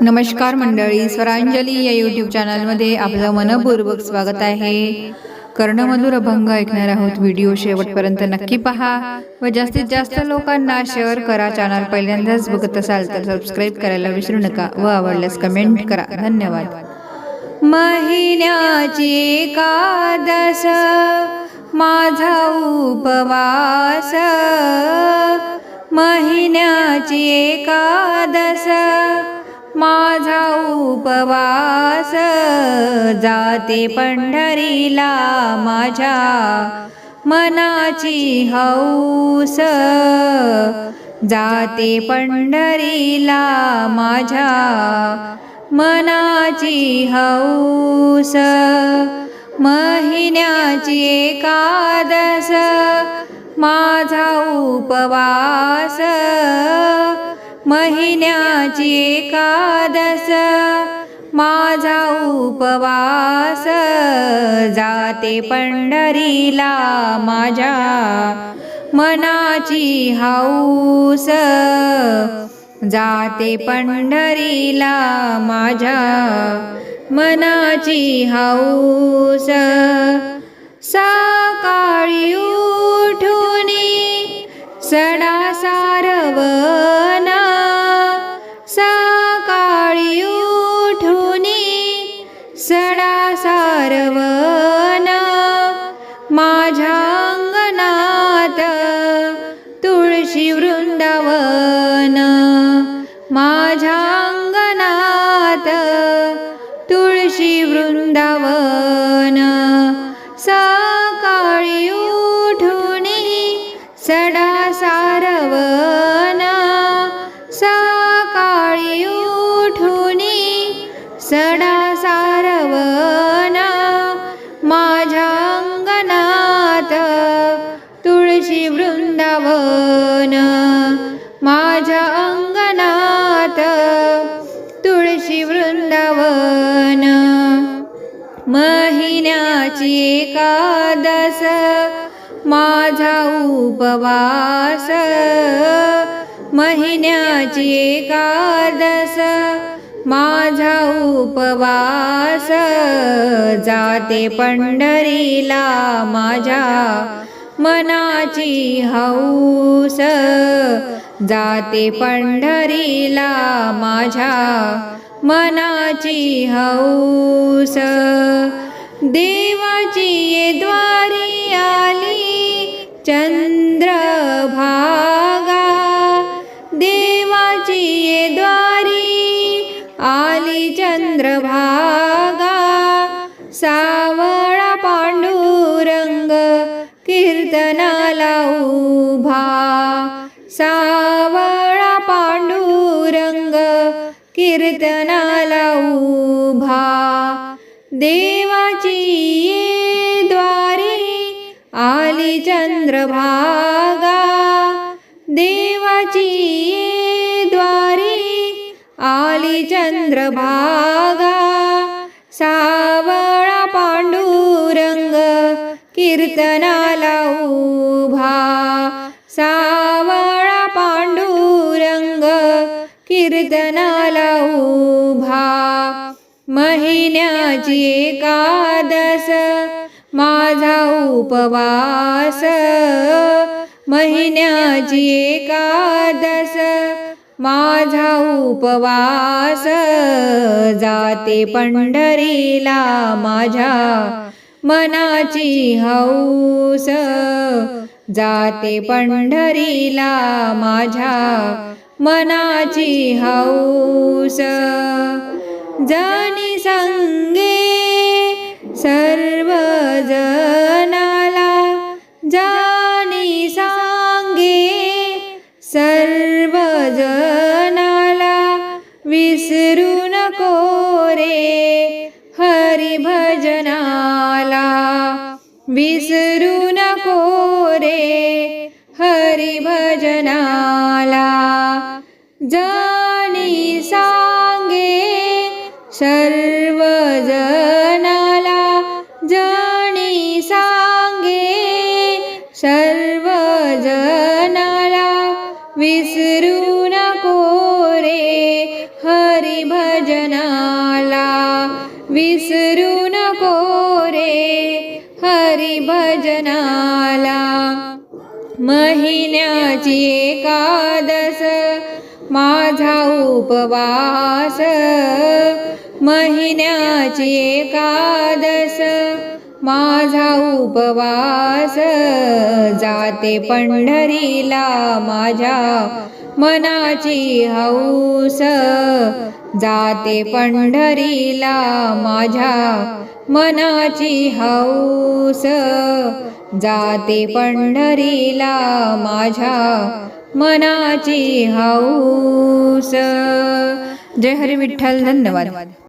नमस्कार मंडळी स्वरांजली या यूट्यूब चॅनलमध्ये आपलं मनपूर्वक स्वागत आहे. कर्णमधुर अभंग ऐकणार आहोत. व्हिडिओ शेवटपर्यंत नक्की पहा व जास्तीत जास्त लोकांना शेअर करा. चॅनल पहिल्यांदाच बघत असाल तर सबस्क्राईब करायला विसरू नका व आवडल्यास कमेंट करा. धन्यवाद. महिन्याची कादस माझा उपवास. महिन्याची एकादश माझा उपवास. जाते पंढरीला माझ्या मनाची हौस. जाते पंढरीला माझ्या मनाची हौस. महिन्याची एकादस. माझा उपवास. महिन्याची एकादस. माझा उपवास जाते पंढरीला माझ्या मनाची हाऊस. जाते पंढरीला माझ्या मनाची हाऊस. सकाळी उठुनी सडा सारव सडा सारवना माझ्या अंगणात तुळशी वृंदावन. माझ्या अंगणात तुळशी वृंदावन. महिन्याची एकादस माझा उपवास. महिन्याची एकादस माझा उपवास जाते पंढरीला माझ्या मनाची हौस. जाते पंढरीला माझ्या मनाची हौस. देवाची द्वारी आली चंद्रभा चंद्रभागा सावळा पांडुरंग कीर्तनाला उभा. सावळा पांडुरंग कीर्तनाला उभा. देवाची द्वारे आली चंद्रभागा देवाची आली चंद्रभागा सावळा पांडुरंग कीर्तनाला उभा. सावळा पांडुरंग कीर्तनाला उभा. महिन्याची एकादस माझा उपवास. महिन्याची एकादस माझा उपवास जाते पंढरीला माझ्या मनाची हौस. जाते पंढरीला माझ्या मनाची हौस. जनी संगे सर्व नको रे हरी भजनाला विसरू नको रे हरी भजनाला. जाणी सांगे सर्व जनाला जाणी सांगे सर्व जनाला विसरू विसरू नको रे हरी भजनाला. महिन्याची एकादस माझा उपवास. महिन्याची एकादस माझा उपवास. जाते पंढरीला माझ्या मनाची हौस. जाते पंढरीला माझ्या मनाची हौस. जाते पंढरीला माझ्या मनाची हौस. जय हरी विठ्ठल धन्यवाद.